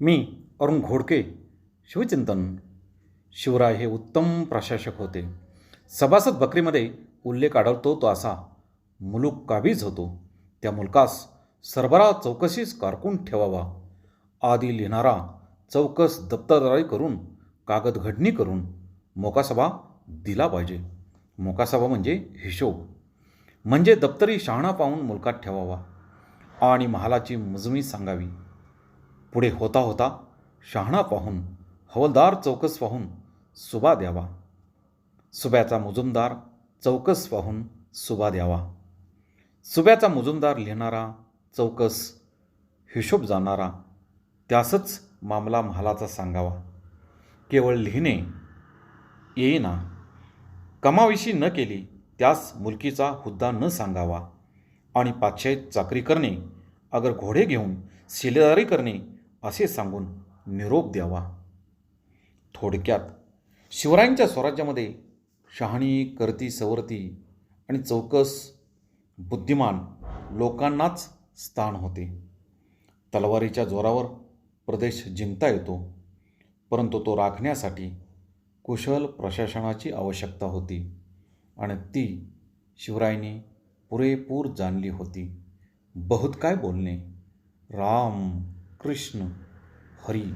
मी अरुण घोडके शिवचिंतन. शिवराय हे उत्तम प्रशासक होते. सभासद बकरीमध्ये उल्लेख आढळतो तो असा मुलूक काबीज होतो? त्या मुलकास सरबरा चौकशीस कारकून ठेवावा. आदी लिहिणारा चौकस दप्तरदारी करून कागद घडणी करून मोकासभा दिला पाहिजे. मोकासभा म्हणजे हिशोब. म्हणजे दप्तरी शहाणा पाहून मुलकात ठेवावा. आणि महालाची मजमी सांगावी. पुढे होता होता शहाणा पाहून हवलदार चौकस पाहून सुबा द्यावा. सुब्याचा मुजुमदार चौकस पाहून सुबा द्यावा. सुब्याचा मुजुमदार लिहिणारा चौकस हिशोब जाणारा त्यासच मामला महालाचा सांगावा. केवळ लिहिणे येईना. कमाविषयी न केली त्यास मुलकीचा हुद्दा न सांगावा. आणि पाचशाहीत चाकरी करणे अगर घोडे घेऊन शिलेदारी करणे असे सांगून निरोप द्यावा. थोडक्यात शिवरायांच्या स्वराज्यामध्ये शहाणी करती सवरती आणि चौकस बुद्धिमान लोकांनाच स्थान होते. तलवारीच्या जोरावर प्रदेश जिंकता येतो परंतु तो राखण्यासाठी कुशल प्रशासनाची आवश्यकता होती आणि ती शिवरायांनी पुरेपूर जाणली होती. बहुत काय बोलणे? राम! কৃষ্ণ হরি।